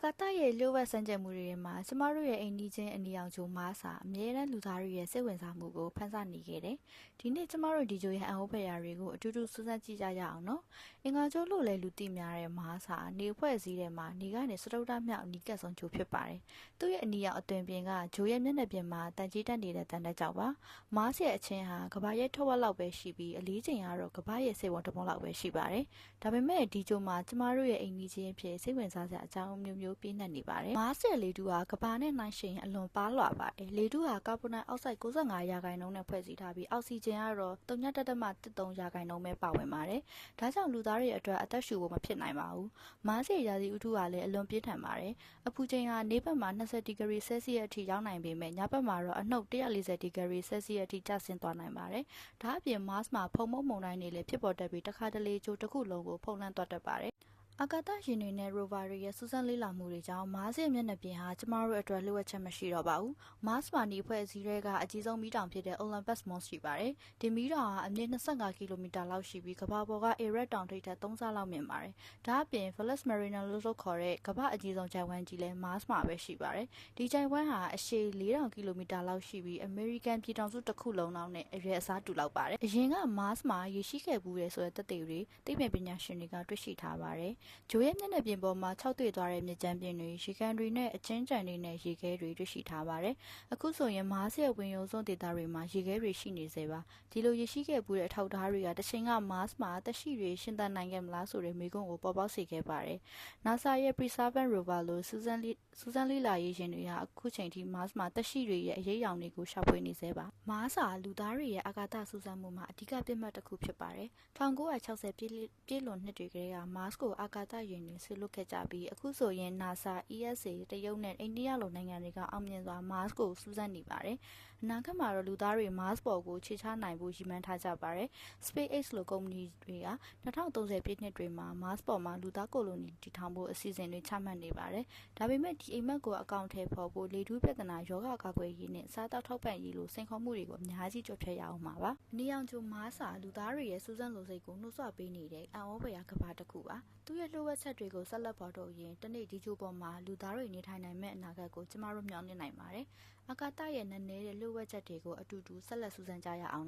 အာကာသရဲ့လျှို့ဝှက်စမ်းကြမှုတွေထဲမှာကျမတို့ရဲ့အိမ်နီးချင်းအနီရောင်ဂျိုမားစာအမြဲတမ်းလူသားတွေရဲ့စိတ်ဝင်စားမှုကိုဖန်ဆနေခဲ့တယ်။ဒီနေ့ကျမတို့ဒီဂျိုရဲ့အံ့ဩဖွယ်ရာတွေကိုအတူတူစူးစမ်းကြည့်ကြရအောင်နော်။အင်္ဂါဂျိုလို့လည်းလူသိများတဲ့မားစာနေဖွဲ့စည်းထဲမှာနေကနေစတုတ္ထမြောက်အနီးကပ်ဆုံးဂျိုဖြစ်ပါတယ်။သူ့ရဲ့အနီရောင်အသွင်ပြင်ကဂျိုရဲ့မျက်နှာပြင်မှာတန်ကြီးတက်နေတဲ့တန်တက်ကြောက်ပါ။မားရဲ့အချင်းဟာကဘာရဲ့ထောက်ဝက်လောက်ပဲရှိပြီးအလေးချိန်ကတော့ကဘာရဲ့စေဝံတစ်ပုံလောက်ပဲရှိပါတယ်။ဒါပေမဲ့ဒီဂျိုမှာကျမတို့ရဲ့အိမ်နီးချင်းဖြစ်စိတ်ဝင်စားစရာအကြောင်းအမျိုးမျိုးပြည့်နှက်နေပါတယ်။မားဆယ်လေတူဟာကဘာနဲ့နှိုင်းယှဉ်ရင်အလွန်ပါလွှာပါတယ်။လေတူဟာကာဗွန်ဒိုင်အောက်ဆိုက်65ရာခိုင်နှုန်းနဲ့ဖွဲ့စည်းထားပြီးအောက်ဆီဂျင်ကတော့3.3ရာခိုင်နှုန်းပဲပါဝင်ပါတယ်။ဒါကြောင့်လူသားတွေအတွက်အသက်ရှူဖို့မဖြစ်နိုင်ပါဘူး။မားဆယ်ရာသီဥတုကလည်းအလွန်ပြင်းထန်ပါတယ်။အပူချိန်ဟာနေ့ဘက်မှာ20ဒီဂရီဆဲဆီယပ်အထိရောက်နိုင်ပေမဲ့ညဘက်မှာတော့အနှုတ်140ဒီဂရီဆဲဆီယပ်အထိကျဆင်းသွားနိုင်ပါတယ်။ဒါအပြင် Mars မှာဖုံမုံမုန်တိုင်းတွေလည်းဖြစ်ပေါ်တတ်ပြီးတစ်ခါတလေကျိုးတစ်ခုလုံးကိုဖုံးလွှမ်းသွားတတ်ပါတယ်။ အာကာသယာဉ်တွေနဲ့ rover တွေရဲ့စူးစမ်းလေ့လာမှုတွေကြောင့် Mars ရဲ့မျက်နှာပြင်ဟာကျမတို့အတွက်လျှို့ဝှက်ချက်မရှိတော့ပါဘူး။ Mars မှာနေဖွဲ့စည်းတွေကအကြီးဆုံးမီးတောင်ဖြစ်တဲ့ Olympus Mons ရှိပါတယ်။ဒီမီးတောင်ဟာအမြင့်25ကီလိုမီတာလောက်ရှိပြီးကမ္ဘာပေါ်က Everest တောင်ထိပ်ထက်3ဆလောက်မြင့်ပါတယ်။ဒါအပြင် Valles Marineris လို့ခေါ်တဲ့ကမ္ဘာအကြီးဆုံးချိုင်ဝမ်းကြီးလည်း Mars မှာပဲရှိပါတယ်။ဒီချိုင်ဝမ်းဟာအရှည်4000ကီလိုမီတာလောက်ရှိပြီး American ပြည်ထောင်စုတစ်ခုလုံးလောက်နဲ့အရွယ်အစားတူလောက်ပါတယ်။အရင်က Mars မှာရေရှိခဲ့ဘူးတယ်ဆိုတဲ့သက်သေတွေသိပ္ပံပညာရှင်တွေကတွေ့ရှိထားပါတယ်။ဂျိုရဲ့မျက်နှာပြင်ပေါ်မှာခြောက်သွေ့သွားတဲ့မြစ်ကြမ်းပြင်တွေရေကန်တွေနဲ့အချင်းကြံတွေနဲ့ရေခဲတွေတွေ့ရှိထားပါတယ်။အခုဆိုရင် Mars ရဲ့ဝင်ရုံစွန်းဒေသတွေမှာရေခဲတွေရှိနေစေပါ။ဒီလိုရေရှိခဲ့ဘူးတဲ့အထောက်အထားတွေကတချိန်က Mars မှာသက်ရှိတွေရှင်သန်နိုင်ခဲ့မလားဆိုတဲ့မေးခွန်းကိုပေါ်ပေါက်စေခဲ့ပါတယ်။ NASA ရဲ့ Perseverance rover လို့စူးစမ်းစူးစမ်းလေ့လာရေးရှင်တွေဟာအခုချိန်ထိ Mars မှာသက်ရှိတွေရဲ့အရေးအယောင်တွေကိုရှာဖွေနေစေပါ။ Mars ဟာလူသားတွေရဲ့အာကာသစူးစမ်းမှုမှာအဓိကပြစ်မှတ်တစ်ခုဖြစ်ပါတယ်။1960ပြည့်ပြည့်လွန်နှစ်တွေကတည်းက Mars ကိုအာကာသယာဉ်တွေဆွေလွတ်ခဲ့ကြပြီးအခုဆိုရင် NASA, ESA တရုတ်နဲ့အိန္ဒိယလိုနိုင်ငံတွေကအောင်မြင်စွာ Mars ကိုစူးစမ်းနေပါတယ်။အနာဂတ်မှာတော့လူသားတွေ Mars ပေါ်ကိုခြေချနိုင်ဖို့ရည်မှန်းထားကြပါတယ်။ SpaceX လိုကုမ္ပဏီတွေက2030ပြည့်နှစ်တွေမှာ Mars ပေါ်မှာလူသားကိုလိုနီတည်ထောင်ဖို့အစီအစဉ်တွေချမှတ်နေပါတယ်။ဒါပေမဲ့ဒီအိမ်မက်ကိုအကောင့်ထဲပေါ်ဖို့လေထူးပြဿနာယောဂကာကွယ်ရေးနဲ့စားတောက်ထောက်ပံ့ရေးလိုစိန်ခေါ်မှုတွေကိုအများကြီးကြိုဖြတ်ရအောင်ပါပါ။နေအောင်ကျို Mars ဟာလူသားတွေရဲ့စူးစမ်းလိုစိတ်ကိုနှိုးဆွပေးနေတဲ့အံ့ဩဖွယ်ရာကမ္ဘာတစ်ခုပါ။သူ့ရဲ့လှုပ်ဝက်ချက်တွေကိုဆက်လက်ဖော်ထုတ်ရင်တနေ့ဒီချိုပေါ်မှာလူသားတွေနေထိုင်နိုင်မဲ့အနာဂတ်ကိုကျမတို့မျှော်လင့်နိုင်ပါတယ်။အာကာသရဲ့နက်နဲတဲ့လှုပ်ဝက်ချက်တွေကိုအတူတူဆက်လက်စူးစမ်းကြရအောင်နော်